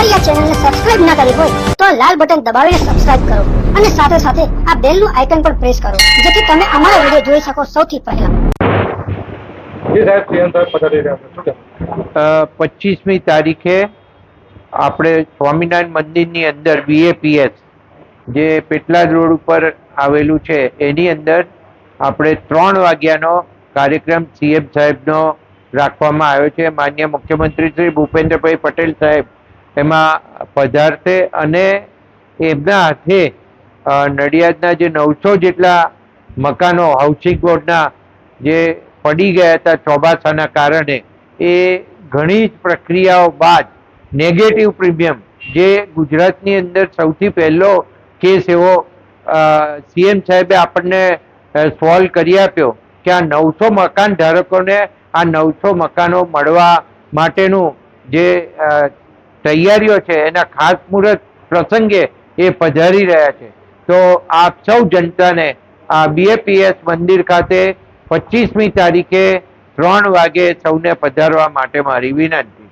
અમારી આ ચેનલને સબસ્ક્રાઇબ ના કરી હોય તો આ લાલ બટન દબાવીને સબસ્ક્રાઇબ કરો અને સાથે સાથે આ બેલનું આઇકન પણ પ્રેસ કરો જેથી તમે અમારા વીડિયો જોઈ શકો સૌથી પહેલા. જી સાહેબ સીએમ સાહેબ પધારી રહ્યા છે. શું કહેવું? પચીસમી તારીખે આપણે સ્વામિનારાયણ મંદિરની અંદર બીએપીએસ જે પેટલાદ રોડ ઉપર આવેલું છે એની અંદર આપણે ત્રણ વાગ્યાનો કાર્યક્રમ સીએમ સાહેબનો રાખવામાં આવ્યો છે. માન્ય મુખ્યમંત્રી શ્રી ભૂપેન્દ્રભાઈ પટેલ સાહેબ એમાં પધારશે અને એમના હાથે નડિયાદના જે નવસો જેટલા મકાનો હાઉસિંગ બોર્ડના જે પડી ગયા હતા ચોમાસાના કારણે, એ ઘણી જ પ્રક્રિયાઓ બાદ નેગેટિવ પ્રીમિયમ જે ગુજરાતની અંદર સૌથી પહેલો કેસ એવો સીએમ સાહેબે આપણને સોલ્વ કરી આપ્યો કે આ નવસો મકાન ધારકોને આ નવસો મકાનો મળવા માટેનું જે તૈયારીઓ છે, એના ખાસ મુહૂર્ત પ્રસંગે એ પધારી રહ્યા છે. તો આપ સૌ જનતાને આ બીએપીએસ મંદિર ખાતે પચીસમી તારીખે ત્રણ વાગે સૌને પધારવા માટે મારી વિનંતી.